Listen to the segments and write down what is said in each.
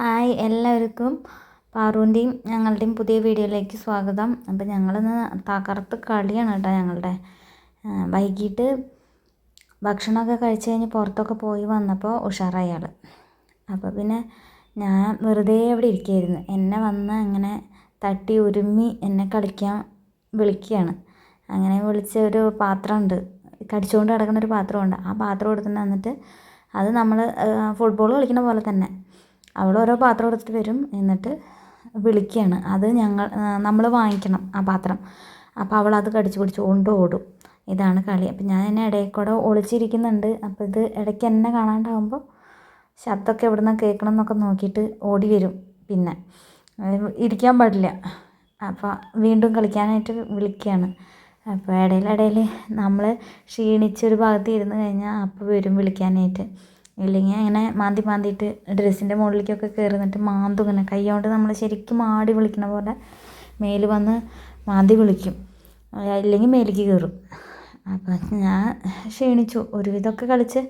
Hi എല്ലാവർക്കും പാറുവിന്റെയും ഞങ്ങളുടെയും പുതിയ വീഡിയോയിലേക്ക് സ്വാഗതം. അപ്പോൾ ഞങ്ങളിന്ന് തകർത്ത് കളിയാണ് കേട്ടോ ഞങ്ങളുടെ. വൈകിട്ട് ഭക്ഷണമൊക്കെ കഴിച്ച് കഴിഞ്ഞ് പുറത്തൊക്കെ പോയി വന്നപ്പോൾ ഉഷാറായി ആൾ അപ്പോൾ പിന്നെ ഞാൻ വെറുതെ അവിടെ ഇരിക്കുകയായിരുന്നു. എന്നെ വന്ന് അങ്ങനെ തട്ടി ഉരുമ്മി എന്നെ കളിക്കാൻ വിളിക്കുകയാണ്. അങ്ങനെ വിളിച്ച ഒരു പാത്രമുണ്ട്. കടിച്ചുകൊണ്ട് കിടക്കുന്ന ഒരു പാത്രമുണ്ട്. ആ പാത്രം എടുത്തുകൊണ്ട് വന്നിട്ട് അത് നമ്മൾ ഫുട്ബോൾ കളിക്കുന്ന പോലെ തന്നെ. അവൾ ഓരോ പാത്രം എടുത്തിട്ട് വരും എന്നിട്ട് വിളിക്കുകയാണ്. അത് ഞങ്ങൾ നമ്മൾ വാങ്ങിക്കണം ആ പാത്രം. അപ്പോൾ അവൾ അത് കടിച്ച് പിടിച്ചുകൊണ്ട് ഓടും. ഇതാണ് കളി. അപ്പം ഞാൻ എന്നെ ഇടയിൽ കൂടെ ഒളിച്ചിരിക്കുന്നുണ്ട്. അപ്പോൾ ഇത് ഇടയ്ക്ക് എന്നെ കാണാണ്ടാവുമ്പോൾ ശബ്ദമൊക്കെ എവിടെ നിന്ന് കേൾക്കണം എന്നൊക്കെ നോക്കിയിട്ട് ഓടി വരും പിന്നെ. ഇരിക്കാൻ പാടില്ല. അപ്പോൾ വീണ്ടും കളിക്കാനായിട്ട് വിളിക്കുകയാണ്. അപ്പോൾ ഇടയിലിടയിൽ നമ്മൾ ക്ഷീണിച്ചൊരു ഭാഗത്ത് ഇരുന്ന് കഴിഞ്ഞാൽ അപ്പോൾ വരും വിളിക്കാനായിട്ട്. ഇല്ലെങ്കിൽ അങ്ങനെ മാന്തി മാന്തിയിട്ട് ഡ്രസ്സിന്റെ മുകളിലേക്കൊക്കെ കയറി നിന്നിട്ട് മാന്തും ഇങ്ങനെ. കൈ കൊണ്ട് നമ്മൾ ശരിക്കും മാടി വിളിക്കണ പോലെ മേൽ വന്ന് മാന്തി വിളിക്കും. ഇല്ലെങ്കിൽ മേലേക്ക് കയറും അപ്പം ഞാൻ ക്ഷീണിച്ചു. ഒരുവിധമൊക്കെ കളിച്ച്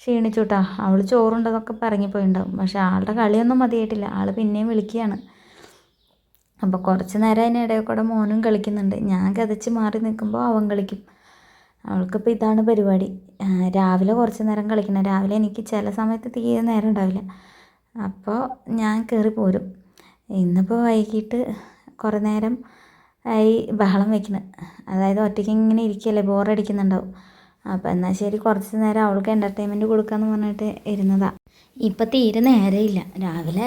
ക്ഷീണിച്ചു കേട്ടോ അവൾ ചോറുണ്ടതൊക്കെ പറഞ്ഞിപ്പോയിണ്ടാവും പക്ഷെ ആളുടെ കളിയൊന്നും മതിയായിട്ടില്ല. ആൾ പിന്നെയും വിളിക്കുകയാണ്. അപ്പോൾ കുറച്ച് നേരം അതിനിടയിൽ കൂടെ മോനും കളിക്കുന്നുണ്ട്. ഞാൻ കതച്ച് മാറി നിൽക്കുമ്പോൾ അവൻ കളിക്കും. അവൾക്കിപ്പോൾ ഇതാണ് പരിപാടി. രാവിലെ കുറച്ച് നേരം കളിക്കണം. രാവിലെ എനിക്ക് ചില സമയത്ത് തീരെ നേരം ഉണ്ടാവില്ല. അപ്പോൾ ഞാൻ കയറി പോരും. ഇന്നിപ്പോൾ വൈകിട്ട് കുറേ നേരം ആയി ബഹളം വയ്ക്കണം അതായത് ഒറ്റയ്ക്ക് ഇങ്ങനെ ഇരിക്കുകയല്ലേ ബോറടിക്കുന്നുണ്ടാവും. അപ്പോൾ എന്നാൽ ശരി കുറച്ച് നേരം അവൾക്ക് എന്റർടൈൻമെന്റ് കൊടുക്കാമെന്ന് പറഞ്ഞിട്ട് ഇരുന്നതാണ് ഇപ്പം തീരെ നേരമില്ല രാവിലെ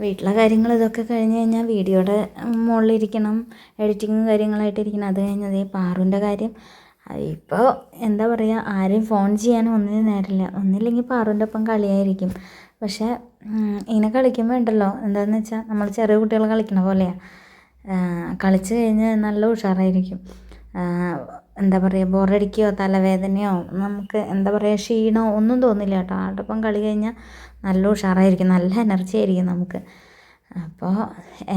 വീട്ടിലെ കാര്യങ്ങൾ ഇതൊക്കെ കഴിഞ്ഞ് കഴിഞ്ഞാൽ വീഡിയോയുടെ മുകളിലിരിക്കണം എഡിറ്റിങ്ങും കാര്യങ്ങളായിട്ടിരിക്കണം അത് കഴിഞ്ഞതേ പാറുവിന്റെ കാര്യം ഇപ്പോൾ എന്താ പറയുക ആരെയും ഫോൺ ചെയ്യാനും ഒന്നിനും നേരമില്ല. ഒന്നില്ലെങ്കിൽ പാറുവിന്റെ ഒപ്പം കളിയായിരിക്കും. പക്ഷേ ഇങ്ങനെ കളിക്കുമ്പോൾ ഉണ്ടല്ലോ എന്താണെന്ന് വെച്ചാൽ നമ്മൾ ചെറിയ കുട്ടികൾ കളിക്കണ പോലെയാണ് കളിച്ച് കഴിഞ്ഞ് നല്ല ഉഷാറായിരിക്കും. എന്താ പറയുക ബോറടിക്കുകയോ തലവേദനയോ നമുക്ക് എന്താ പറയുക ക്ഷീണമോ ഒന്നും തോന്നില്ല കേട്ടോ. ആളുടെ ഒപ്പം കളി കഴിഞ്ഞാൽ നല്ല ഉഷാറായിരിക്കും നല്ല എനർജി ആയിരിക്കും നമുക്ക്. അപ്പോൾ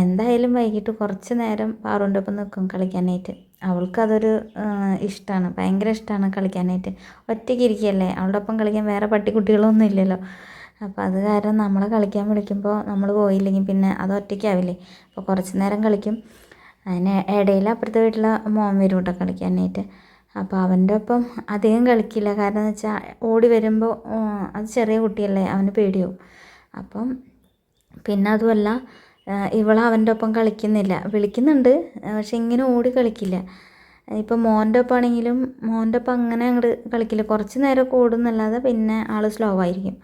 എന്തായാലും വൈകിട്ട് കുറച്ച് നേരം പാറുവിന്റെ ഒപ്പം നിൽക്കും കളിക്കാനായിട്ട്. അവൾക്കതൊരു ഇഷ്ടമാണ് ഭയങ്കര ഇഷ്ടമാണ് കളിക്കാനായിട്ട്. ഒറ്റയ്ക്ക് ഇരിക്കുകയല്ലേ അവളുടെ ഒപ്പം കളിക്കാൻ വേറെ പട്ടിക്കുട്ടികളൊന്നും ഇല്ലല്ലോ. അപ്പോൾ അത് കാരണം നമ്മളെ കളിക്കാൻ വിളിക്കുമ്പോൾ നമ്മൾ പോയില്ലെങ്കിൽ പിന്നെ അത് ഒറ്റയ്ക്കാവില്ലേ? അപ്പോൾ കുറച്ച് നേരം കളിക്കും. അതിന് ഇടയിൽ അപ്പുറത്തെ വീട്ടിലെ മോൻ വരും കേട്ടോ കളിക്കാനായിട്ട്. അപ്പോൾ അവന്റെ ഒപ്പം അധികം കളിക്കില്ല. കാരണം എന്ന് വെച്ചാൽ ഓടി വരുമ്പോൾ അത് ചെറിയ കുട്ടിയല്ലേ? അവന് പേടിയാവും. അപ്പം പിന്നെ അതുമല്ല ഇവൾ അവന്റെ ഒപ്പം കളിക്കുന്നില്ല. വിളിക്കുന്നുണ്ട് പക്ഷെ ഇങ്ങനെ ഓടി കളിക്കില്ല. ഇപ്പം മോന്റെ ഒപ്പം ആണെങ്കിലും മോന്റെ ഒപ്പം അങ്ങനെ അങ്ങോട്ട് കളിക്കില്ല. കുറച്ച് നേരമൊക്കെ ഓടുന്നല്ലാതെ പിന്നെ ആൾ സ്ലോ ആയിരിക്കും.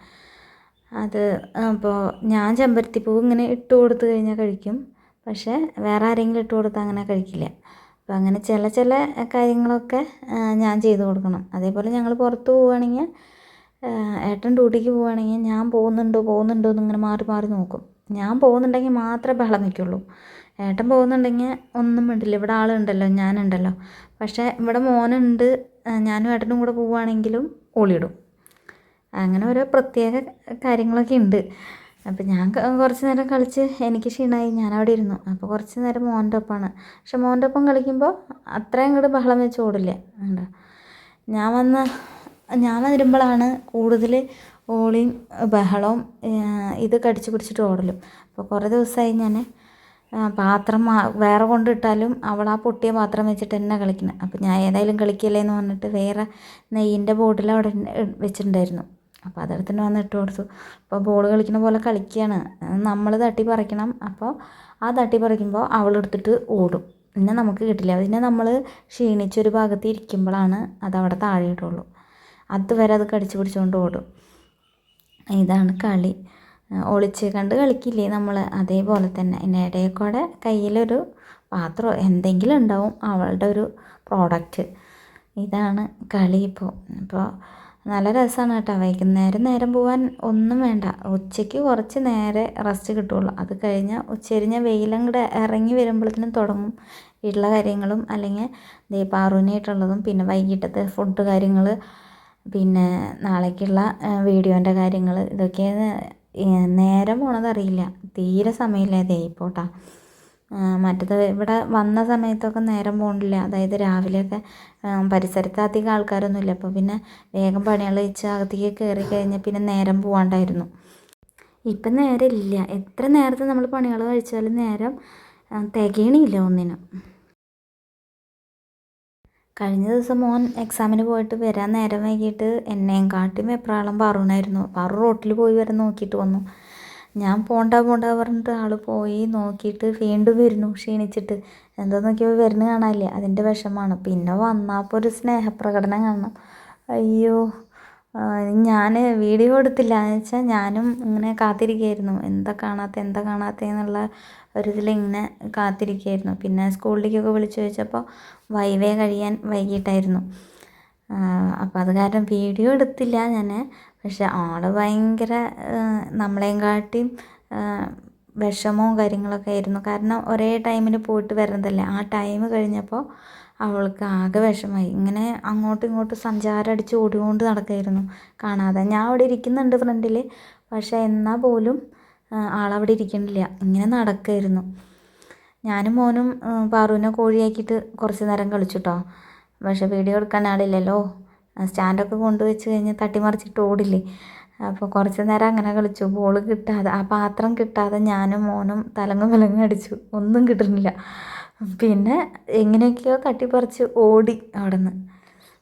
അത് അപ്പോൾ ഞാൻ ചെമ്പരത്തിപ്പൂവ് ഇങ്ങനെ ഇട്ട് കൊടുത്ത് കഴിഞ്ഞാൽ കഴിക്കും. പക്ഷേ വേറെ ആരെങ്കിലും ഇട്ട് കൊടുത്താൽ അങ്ങനെ കഴിക്കില്ല. അപ്പോൾ അങ്ങനെ ചില ചില കാര്യങ്ങളൊക്കെ ഞാൻ ചെയ്തു കൊടുക്കണം. അതേപോലെ ഞങ്ങൾ പുറത്ത് പോവുകയാണെങ്കിൽ ഏട്ടൻ ഡ്യൂട്ടിക്ക് പോവുകയാണെങ്കിൽ ഞാൻ പോകുന്നുണ്ടോ പോകുന്നുണ്ടോ എന്നിങ്ങനെ മാറി മാറി നോക്കും. ഞാൻ പോകുന്നുണ്ടെങ്കിൽ മാത്രമേ ബഹളം നിൽക്കുള്ളൂ. ഏട്ടൻ പോകുന്നുണ്ടെങ്കിൽ ഒന്നും മിണ്ടില്ല. ഇവിടെ ആളുണ്ടല്ലോ ഞാനുണ്ടല്ലോ. പക്ഷേ ഇവിടെ മോനുണ്ട് ഞാനും ഏട്ടനും കൂടെ പോവുകയാണെങ്കിലും ഓളിയിടും. അങ്ങനെ ഓരോ പ്രത്യേക കാര്യങ്ങളൊക്കെ ഉണ്ട്. അപ്പം ഞാൻ കുറച്ച് നേരം കളിച്ച് എനിക്ക് ക്ഷീണമായി. ഞാൻ അവിടെ ഇരുന്നു. അപ്പോൾ കുറച്ച് നേരം മോന്റെ ഒപ്പമാണ്. പക്ഷെ മോന്റെ ഒപ്പം കളിക്കുമ്പോൾ അത്രയും അങ്ങോട്ട് ബഹളം വെച്ച് ഓടില്ല. ഞാൻ വന്ന് ഞാൻ വരുമ്പോഴാണ് കൂടുതൽ ഓളിയും ബഹളവും ഇത് കടിച്ചു പിടിച്ചിട്ട് ഓടലും. അപ്പോൾ കുറേ ദിവസമായി ഞാൻ പാത്രം വേറെ കൊണ്ടിട്ടാലും അവൾ ആ പൊട്ടിയ പാത്രം വെച്ചിട്ട് തന്നെ കളിക്കുന്നത് അപ്പോൾ ഞാൻ ഏതായാലും കളിക്കില്ലേ എന്ന് പറഞ്ഞിട്ട് വേറെ നെയ്യിന്റെ ബോട്ടിൽ അവിടെ വെച്ചിട്ടുണ്ടായിരുന്നു. അപ്പോൾ അതെടുത്ത് വന്ന് ഇട്ട് കൊടുത്തു. അപ്പോൾ ബോൾ കളിക്കുന്ന പോലെ കളിക്കുകയാണ് നമ്മൾ തട്ടി പറിക്കണം. അപ്പോൾ ആ തട്ടി പറിക്കുമ്പോൾ അവൾ എടുത്തിട്ട് ഓടും. പിന്നെ നമുക്ക് കിട്ടില്ല. പിന്നെ നമ്മൾ ക്ഷീണിച്ചൊരു ഭാഗത്ത് ഇരിക്കുമ്പോഴാണ് അത് അവിടെ താഴെ ഇടുള്ളൂ. അതുവരെ അത് കടിച്ചു പിടിച്ചുകൊണ്ട് ഓടും. ഇതാണ് കളി. ഒളിച്ച് കണ്ട് കളിക്കില്ലേ നമ്മൾ അതേപോലെ തന്നെ അതിന്റെ ഇടയിൽ കൂടെ കയ്യിലൊരു പാത്രമോ എന്തെങ്കിലും ഉണ്ടാവും അവളുടെ ഒരു പ്രോഡക്റ്റ് ഇതാണ് കളി ഇപ്പോൾ. ഇപ്പോൾ നല്ല രസമാണ് കേട്ടോ. വൈകുന്നേരം നേരം പോകാൻ ഒന്നും വേണ്ട. ഉച്ചയ്ക്ക് കുറച്ച് നേരെ റെസ്റ്റ് കിട്ടുള്ളൂ. അത് കഴിഞ്ഞാൽ ഉച്ചരിഞ്ഞ വെയിലും കൂടെ ഇറങ്ങി വരുമ്പോഴത്തേനും തുടങ്ങും. വീട്ടിലെ കാര്യങ്ങളും അല്ലെങ്കിൽ ദേ പാറുവിനായിട്ടുള്ളതും പിന്നെ വൈകിട്ടത്തെ ഫുഡ് കാര്യങ്ങൾ പിന്നെ നാളേക്കുള്ള വീഡിയോന്റെ കാര്യങ്ങൾ ഇതൊക്കെ നേരം പോണതറിയില്ല. തീരെ സമയമില്ല ദേ ഇപ്പോട്ടാ മറ്റത് ഇവിടെ വന്ന സമയത്തൊക്കെ നേരം പോകണില്ല അതായത് രാവിലെയൊക്കെ പരിസരത്ത് അധികം ആൾക്കാരൊന്നും ഇല്ല അപ്പോൾ പിന്നെ വേഗം പണികൾ വെച്ച് അകത്തേക്ക് കയറി കഴിഞ്ഞാൽ പിന്നെ നേരം പോകാണ്ടായിരുന്നു ഇപ്പം നേരം ഇല്ല എത്ര നേരത്തെ നമ്മൾ പണികൾ കഴിച്ചാലും നേരം തികയണില്ല ഒന്നിനും. കഴിഞ്ഞ ദിവസം മോൻ എക്സാമിന് പോയിട്ട് വരാൻ നേരം വൈകിട്ട് എന്നെയും കാട്ടി എപ്രാളം പറഞ്ഞായിരുന്നു പാറു റോട്ടിൽ പോയി വരെ നോക്കിയിട്ട് വന്നു. ഞാൻ പോണ്ട പോണ്ട പറഞ്ഞിട്ട് ആൾ പോയി നോക്കിയിട്ട് വീണ്ടും വരുന്നു ക്ഷീണിച്ചിട്ട്. എന്താ നോക്കിയപ്പോൾ വരുന്ന കാണാനില്ല? അതിന്റെ വിഷമാണ്. പിന്നെ വന്നപ്പോൾ ഒരു സ്നേഹപ്രകടനം കാണണം. അയ്യോ ഞാൻ വീഡിയോ എടുത്തില്ല. എന്ന് വെച്ചാൽ ഞാനും ഇങ്ങനെ കാത്തിരിക്കുകയായിരുന്നു എന്താ കാണാത്ത എന്താ കാണാത്ത എന്നുള്ള ഒരിതിൽ ഇങ്ങനെ കാത്തിരിക്കുകയായിരുന്നു പിന്നെ സ്കൂളിലേക്കൊക്കെ വിളിച്ചു ചോദിച്ചപ്പോൾ വൈവേ കഴിയാൻ വൈകിട്ടായിരുന്നു. അപ്പോൾ അത് കാരണം വീഡിയോ എടുത്തില്ല ഞാൻ പക്ഷെ ആൾ ഭയങ്കര നമ്മളെയും കാട്ടിയും വിഷമവും കാര്യങ്ങളൊക്കെ ആയിരുന്നു. കാരണം ഒരേ ടൈമിൽ പോയിട്ട് വരുന്നതല്ലേ ആ ടൈം കഴിഞ്ഞപ്പോൾ അവൾക്ക് ആകെ വിഷമായി. ഇങ്ങനെ അങ്ങോട്ടും ഇങ്ങോട്ടും സഞ്ചാരം അടിച്ച് ഓടിക്കൊണ്ട് നടക്കുകയായിരുന്നു കാണാതെ. ഞാൻ അവിടെ ഇരിക്കുന്നുണ്ട് ഫ്രണ്ടിൽ പക്ഷേ എന്നാൽ പോലും ആളവിടെ ഇരിക്കണില്ല. ഇങ്ങനെ നടക്കുകയായിരുന്നു ഞാനും മോനും പാറുവിനെ കോഴിയാക്കിയിട്ട് കുറച്ച് നേരം കളിച്ചു കേട്ടോ പക്ഷേ വീഡിയോ എടുക്കാൻ ആളില്ലല്ലോ. സ്റ്റാൻഡൊക്കെ കൊണ്ടുവച്ച് കഴിഞ്ഞ് തട്ടിമറിച്ചിട്ട് ഓടില്ലേ. അപ്പോൾ കുറച്ച് നേരം അങ്ങനെ കളിച്ചു. ബോൾ കിട്ടാതെ ആ പാത്രം കിട്ടാതെ ഞാനും മോനും തലങ്ങും വിലങ്ങും അടിച്ചു. ഒന്നും കിട്ടുന്നില്ല. പിന്നെ എങ്ങനെയൊക്കെയോ തട്ടിപ്പറിച്ച് ഓടി അവിടെ നിന്ന്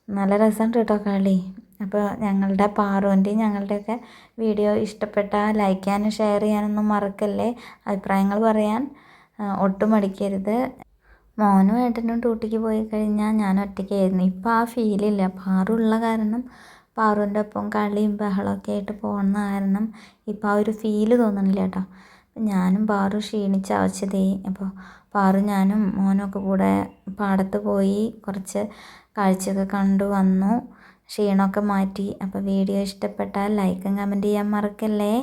നല്ല രസമുണ്ട് കേട്ടോ കളി. അപ്പോൾ ഞങ്ങളുടെ പാറുവിന്റെയും ഞങ്ങളുടെയൊക്കെ വീഡിയോ ഇഷ്ടപ്പെട്ടാൽ ലൈക്ക് ചെയ്യാനും ഷെയർ ചെയ്യാനൊന്നും മറക്കല്ലേ. അഭിപ്രായങ്ങൾ പറയാൻ ഒട്ടും മടിക്കരുത്. മോനും ഏട്ടനും ഡ്യൂട്ടിക്ക് പോയി കഴിഞ്ഞാൽ ഞാൻ ഒറ്റയ്ക്കായിരുന്നു. ഇപ്പോൾ ആ ഫീലില്ല പാറുള്ള കാരണം പാറുവിന്റെ ഒപ്പം കളിയും ബഹളമൊക്കെ ആയിട്ട് പോകുന്ന കാരണം ഇപ്പോൾ ആ ഒരു ഫീൽ തോന്നണില്ല കേട്ടോ. ഞാനും പാറു ക്ഷീണിച്ച അവശതയായി. അപ്പോൾ പാറു ഞാനും മോനൊക്കെ കൂടെ പാടത്ത് പോയി കുറച്ച് കാഴ്ചയൊക്കെ കണ്ടു വന്നു. ക്ഷീണമൊക്കെ മാറ്റി. അപ്പോൾ വീഡിയോ ഇഷ്ടപ്പെട്ടാൽ ലൈക്കും കമന്റ് ചെയ്യാൻ മറക്കല്ലേ?